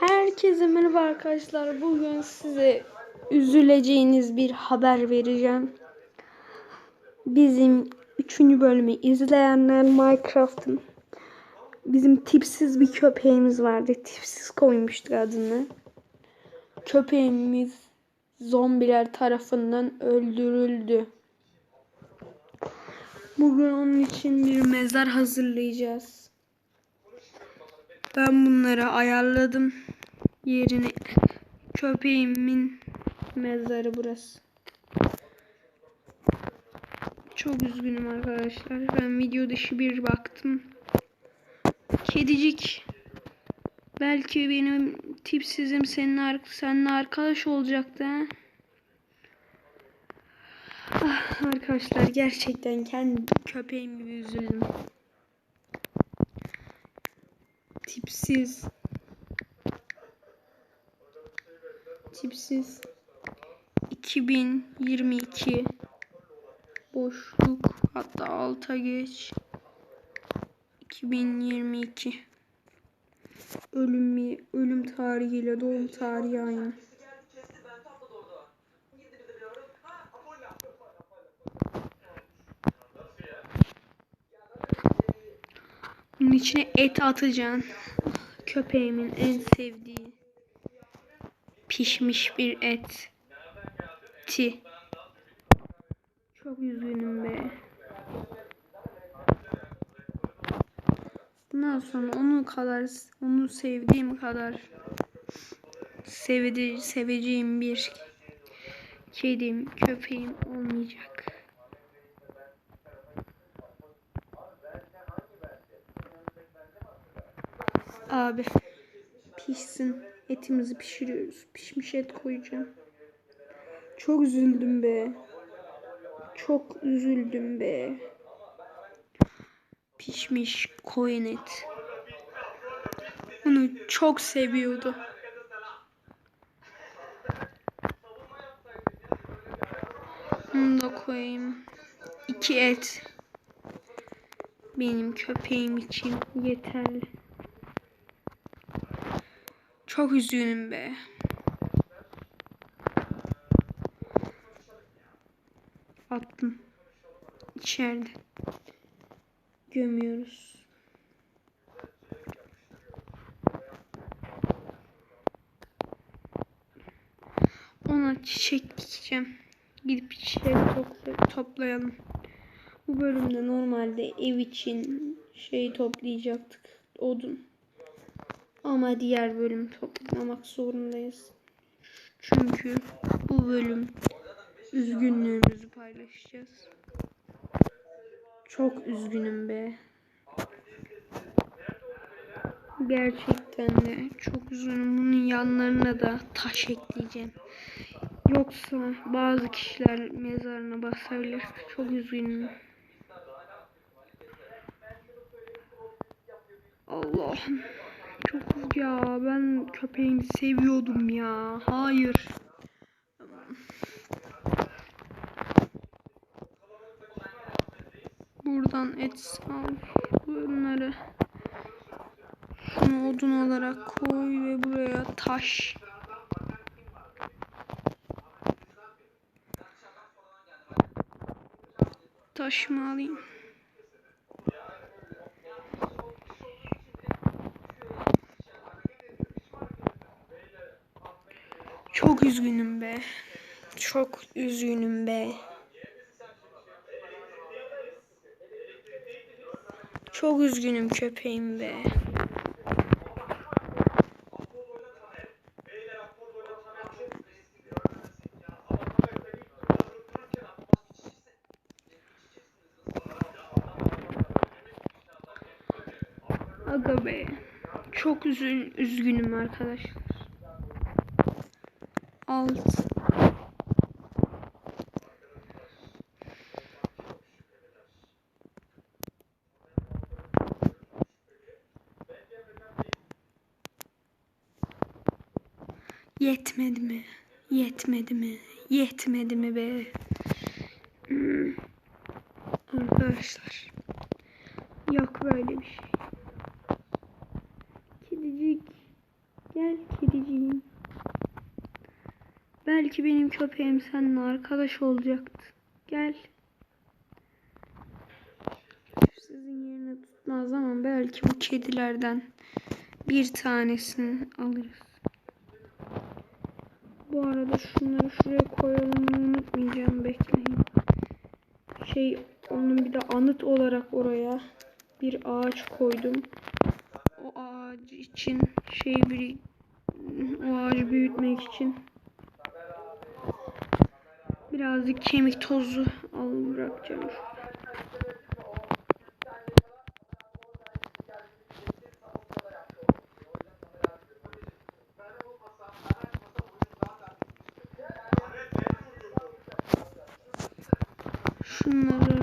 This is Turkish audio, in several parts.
Herkese merhaba arkadaşlar. Bugün size üzüleceğiniz bir haber vereceğim. Bizim 3. bölümü izleyenler Minecraft'ın bizim tipsiz bir köpeğimiz vardı. Tipsiz koymuştuk adını. Köpeğimiz zombiler tarafından öldürüldü. Bugün onun için bir mezar hazırlayacağız. Ben bunları ayarladım. Yerine köpeğimin mezarı burası. Çok üzgünüm arkadaşlar. Ben video dışı bir baktım. Kedicik belki benim tipsizim senin ar seninle arkadaş olacaktı. ha? Ah, arkadaşlar gerçekten kendi köpeğim gibi üzüldüm. Tipsiz. Tipsiz. 2022 boşluk hatta alta geç 2022 ölüm ölüm tarihiyle doğum tarihi aynı. Bunun içine et atacaksın. Köpeğimin en sevdiği pişmiş bir et. Ti. Çok üzgünüm be. Bundan sonra onu kadar onu sevdiğim kadar sevdi, seveceğim bir kedim, köpeğim olmayacak. Abi pişsin. Etimizi pişiriyoruz. Pişmiş et koyacağım. Çok üzüldüm be. Çok üzüldüm be. Pişmiş koyun et. Bunu çok seviyordu. Bunu da koyayım. İki et. Benim köpeğim için yeterli. Çok üzgünüm be. Attım. İçeride. Gömüyoruz. Ona çiçek dikeceğim. Gidip çiçek topla- toplayalım. Bu bölümde normalde ev için şey toplayacaktık. Odun. Ama diğer bölüm toplamak zorundayız. Çünkü bu bölüm üzgünlüğümüzü paylaşacağız. Çok üzgünüm be. Gerçekten de çok üzgünüm. Bunun yanlarına da taş ekleyeceğim. Yoksa bazı kişiler mezarına basabilir. Çok üzgünüm. Allah'ım. Çok ya ben köpeğimi seviyordum ya. Hayır. Buradan et al. Bunları şunu odun olarak koy ve buraya taş. Taşımı alayım. Çok üzgünüm be. Çok üzgünüm be. Çok üzgünüm köpeğim be. Aga be. Çok üzün, üzgünüm arkadaşlar. Alt. Yetmedi mi? Yetmedi mi? Yetmedi mi be? Hmm. Arkadaşlar. Yok böyle bir şey. Kedicik. Gel Gel kediciğim. Belki benim köpeğim seninle arkadaş olacaktı. Gel. Sizin yerine tutmaz ama belki bu kedilerden bir tanesini alırız. Bu arada şunları şuraya koyalım unutmayacağım bekleyin. Şey onun bir de anıt olarak oraya bir ağaç koydum. O ağaç için şey bir o ağacı büyütmek için birazcık kemik tozu alıp bırakacağım. Şunları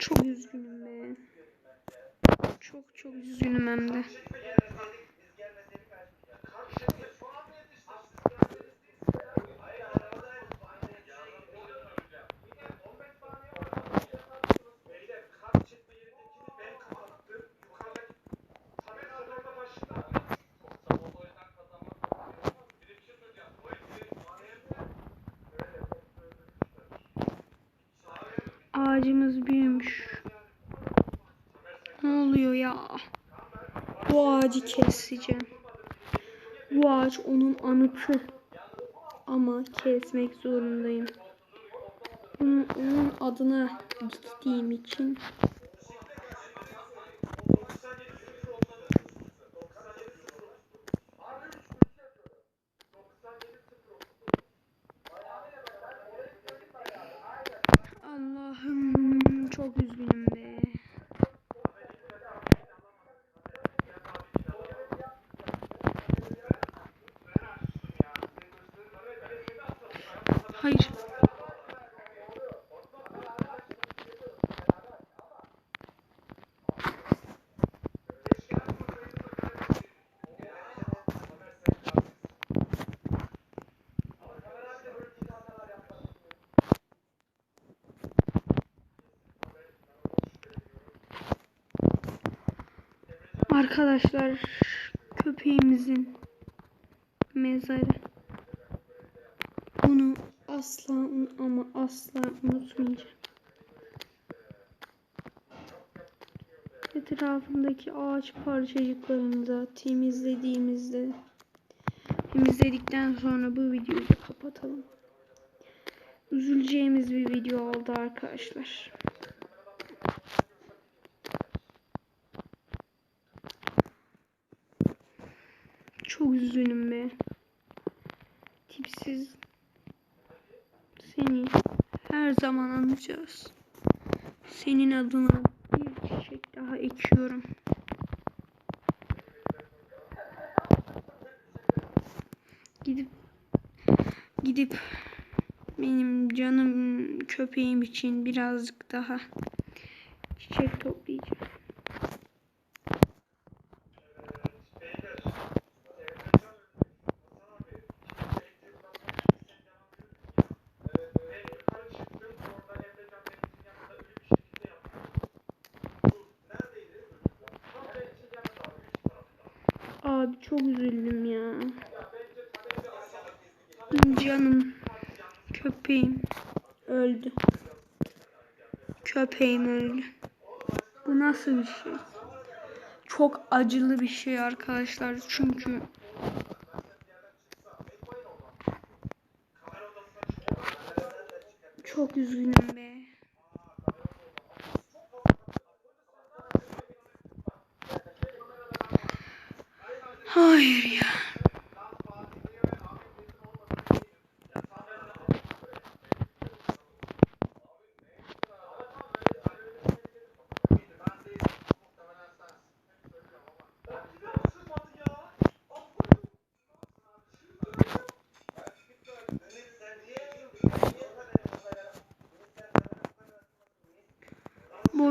çok üzgünüm be. Çok çok üzgünüm hem de. Ağacımız büyümüş. Ne oluyor ya? Bu ağacı keseceğim. Bu ağaç onun anıtı. Ama kesmek zorundayım. Bunu onun adına diktiğim için Allah'ım çok üzgünüm be. Hayır. Arkadaşlar köpeğimizin mezarı. Bunu asla ama asla unutmayacağım. Etrafındaki ağaç parçacıklarını da temizlediğimizde temizledikten sonra bu videoyu kapatalım. Üzüleceğimiz bir video oldu arkadaşlar. Çok üzgünüm be. Tipsiz. Seni her zaman anacağız. Senin adına bir çiçek daha ekiyorum. Gidip gidip benim canım köpeğim için birazcık daha çiçek toplayacağım. Abi çok üzüldüm ya. Canım köpeğim öldü. Köpeğim öldü. Bu nasıl bir şey? Çok acılı bir şey arkadaşlar çünkü çok üzgünüm be. Hayır ya.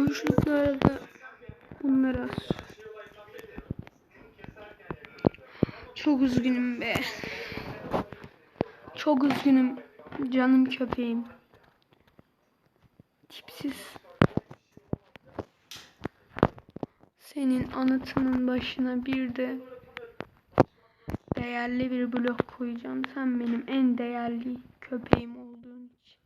Boşluklarda Bunları. Çok üzgünüm be. Çok üzgünüm. Canım köpeğim. Tipsiz. Senin anıtının başına bir de değerli bir blok koyacağım. Sen benim en değerli köpeğim olduğun için.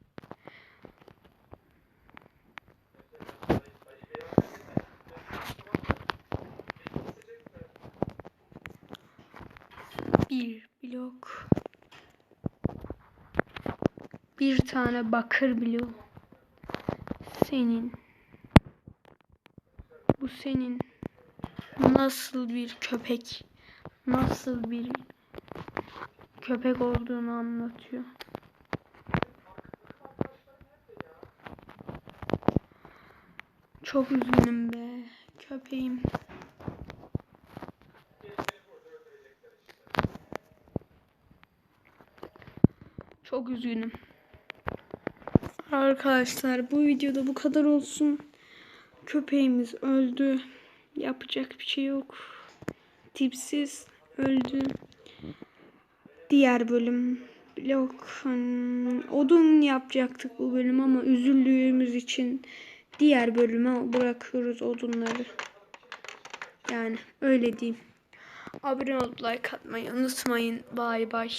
Bir blok. Bir tane bakır blok. Senin. Bu senin. Nasıl bir köpek? Nasıl bir köpek olduğunu anlatıyor. Çok üzgünüm be köpeğim. Çok üzgünüm. Arkadaşlar bu videoda bu kadar olsun. Köpeğimiz öldü. Yapacak bir şey yok. Tipsiz öldü. Diğer bölüm blok hmm, odun yapacaktık bu bölüm ama üzüldüğümüz için diğer bölüme bırakıyoruz odunları. Yani öyle diyeyim. Abone olup like atmayı unutmayın. Bay bay.